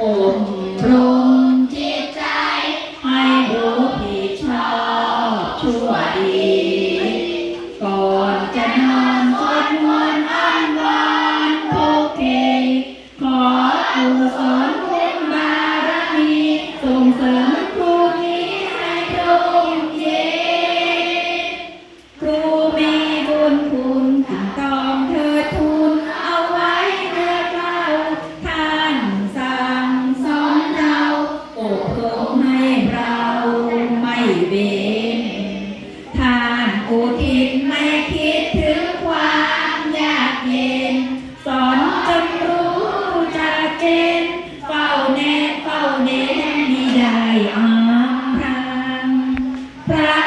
อบรมจิตใจให้รู้ผิดชอบชั่วดีก่อนจะนอนสวดมนต์อ้อนวอนทุกทีขอกุศลคุณบารมีส่งเสริมครูนี้ให้รุ่งเย็นครูมีบุญคุณ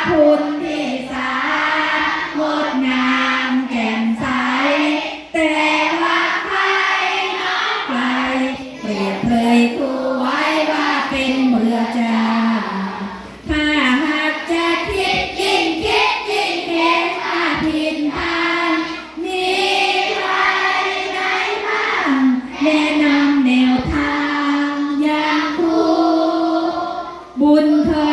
คุณที่สางดงามแจ่มใส แต่ว่าใครน้องใครเปรียบเลยครูไว้ว่าเป็นเบื่อจาถ้าหากจะคิดยิ่งคิดยิ่งเห็นอาผิดทางมีใครไหนบ้างแนะนำแนวทางอย่างครูบุญเคย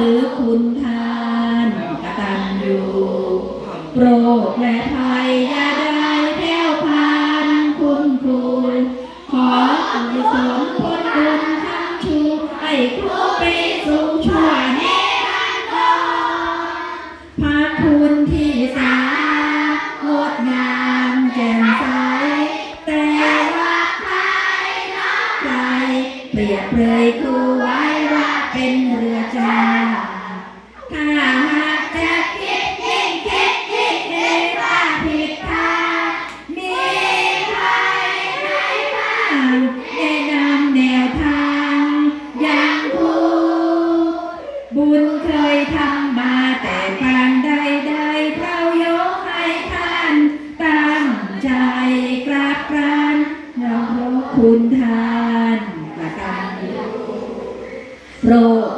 ลึกคุณทานกตัญญูโปรดและภัยอย่าได้แผ่วพานคุณครูขออุศลผลบุญทั้งชูให้ครูไปสู่ชั่วนิรันดรพระคุณที่สา ครูไว้ว่าเป็นเรือจ้าถ้าหากจะคิดยิ่งคิดยิ่งเห็นว่าผิดทางมีใครไหนบ้างแนะนำแนวทางอย่างคูบุญเคยทำมาแต่ปางใดใดๆเรายกให้ท่านตั้งใจกราบกรานเรารบคุณทาน 罗。